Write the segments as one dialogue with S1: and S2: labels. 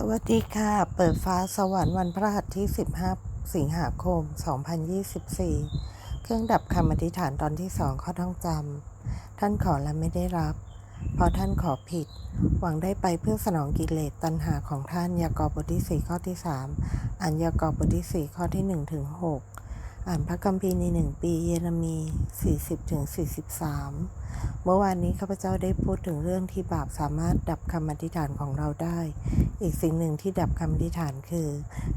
S1: สวัสดีค่ะ เปิดฟ้าสวรรค์วันพระหัสที่ 15 สิงหาคม 2024 เครื่องดับคำอธิษฐานตอนที่สองข้อท่องจำ ท่านขอและไม่ได้รับ เพราะท่านขอผิด หวังได้ไปเพื่อสนองกิเลสตัณหาของท่านยากอบบทที่ 4 ข้อที่ 3 อ่านยากอบบทที่ 4 ข้อที่1ถึง6อ่านพระคัมภีร์ในหนึ่งปีเยเรมี 40ถึง43 เมื่อวานนี้ข้าพเจ้าได้พูดถึงเรื่องที่บาปสามารถดับคำอธิษฐานของเราได้ อีกสิ่งหนึ่งที่ดับคำอธิษฐานคือ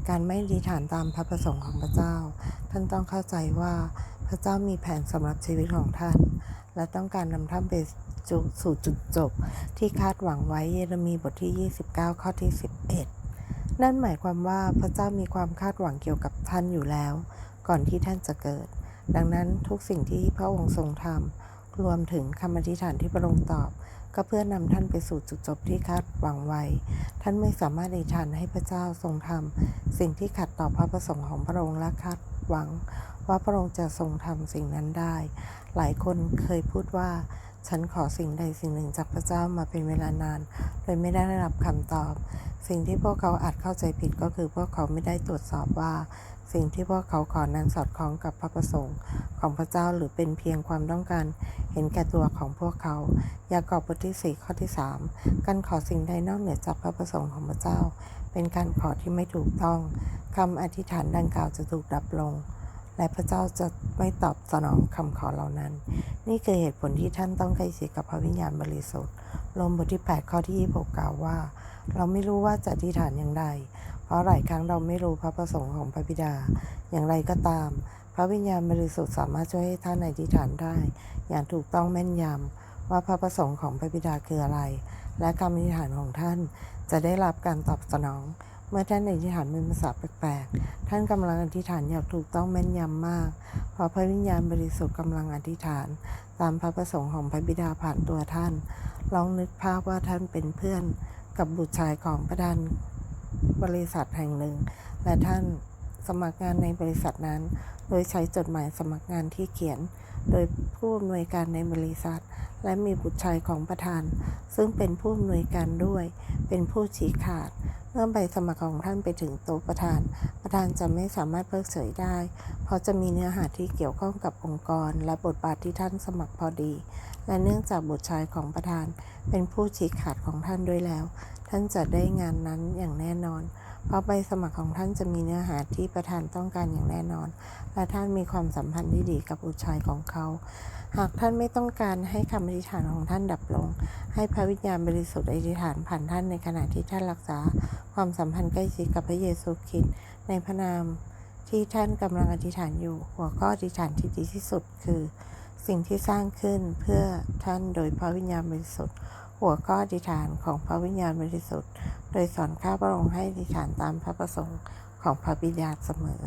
S1: การไม่อธิษฐานตามพระประสงค์ของพระเจ้า ท่านต้องเข้าใจว่าพระเจ้ามีแผนสำหรับชีวิตของท่าน และต้องการนำท่านไปสู่จุดจบ ที่คาดหวังไว้เยเรมีบทที่ 29 ข้อที่ 11 นั่นหมายความว่าพระเจ้ามีความคาดหวังเกี่ยวกับท่านอยู่แล้ว ก่อนที่ท่านจะเกิด ดังนั้นทุกสิ่งที่พระองค์ทรงทำรวมถึงคำอธิษฐานที่พระองค์ตอบ ก็เพื่อนำท่านไปสู่จุดจบที่คาดหวังไว้ ท่านไม่สามารถอธิษฐานให้พระเจ้าทรงทำสิ่งที่ขัดต่อพระประสงค์ของพระองค์และคาดหวัง ว่าพระองค์จะทรงทำสิ่งนั้นได้ หลายคนเคยพูดว่า ฉันขอสิ่งใดสิ่งหนึ่งจากพระเจ้ามาเป็นเวลานาน โดยไม่ได้รับคำตอบ สิ่งที่พวกเขาอาจเข้าใจผิดก็คือพวกเขาไม่ได้ตรวจสอบว่า สิ่งที่พวกเขาขอนั้นสอดคล้องกับพระประสงค์ของพระเจ้าหรือเป็นเพียงความต้องการ เห็นแก่ตัวของพวกเขา ยากอบบทที่ 4 ข้อที่ 3 การขอสิ่งใดนอกเหนือจากพระประสงค์ของพระเจ้า เป็นการขอที่ไม่ถูกต้องคำอธิษฐานดังกล่าวจะถูกดับลง และพระเจ้าจะไม่ตอบสนองคำขอเหล่านั้น นี่คือเหตุผลที่ท่านต้องใกล้ชิดกับพระวิญญาณบริสุทธิ์ลมบทที่ 8 ข้อที่26กล่าวว่า เราไม่รู้ว่าจะอธิษฐานอย่างไร ราะหลายครั้งเราไม่รู้พระประสงค์ของพระบิดา อย่างไรก็ตาม พระวิญญาณบริสุทธิ์สามารถช่วยให้ท่านอธิษฐานได้ อย่างถูกต้องแม่นยำว่าพระประสงค์ของพระบิดาคืออะไร และคำอธิษฐานของท่านจะได้รับการตอบสนอง เมื่อท่านอธิษฐานเป็นภาษาแปลกๆ ท่านกำลังอธิษฐานอย่างถูกต้องแม่นยำมาก เพราะพระวิญญาณบริสุทธิ์กำลังอธิษฐาน ตามพระประสงค์ของพระบิดาผ่านตัวท่าน ลองนึกภาพว่าท่านเป็นเพื่อนกับบุตรชายของประธาน บริษัทแห่งหนึ่ง และท่านสมัครงานในบริษัทนั้น โดยใช้จดหมายสมัครงานที่เขียน โดยผู้อำนวยการในบริษัท และมีบุตรชายของประธาน ซึ่งเป็นผู้อำนวยการด้วย เป็นผู้ชี้ขาด เมื่อใบสมัครของท่านไปถึงโต๊ะประธาน ประธานจะไม่สามารถเพิกเฉยได้ เพราะจะมีเนื้อหาที่เกี่ยวข้องกับองค์กร และบทบาทที่ท่านสมัครพอดี และเนื่องจากบุตรชายของประธาน เป็นผู้ชี้ขาดของท่านด้วยแล้ว ท่านจะได้งานนั้นอย่างแน่นอน เพราะใบสมัครของท่านจะมีเนื้อหาที่ประธานต้องการอย่างแน่นอน และท่านมีความสัมพันธ์ที่ดีกับบุชายของเขา หากท่านไม่ต้องการให้คำอธิษฐานของท่านดับลง ให้พระวิญญาณบริสุทธิ์อธิษฐานผ่านท่านในขณะที่ท่านรักษา ความสัมพันธ์ใกล้ชิดกับพระเยซูคริสต์ในพระนามที่ท่านกำลังอธิษฐานอยู่ หัวข้ออธิษฐานที่ดีที่สุดคือ สิ่งที่สร้างขึ้นเพื่อท่านโดยพระวิญญาณบริสุทธิ์ หัวข้ออธิษฐานของพระวิญญาณบริสุทธิ์ โดยสอนข้าพระองค์ให้อธิษฐานตามพระประสงค์ของพระบิดาเสมอ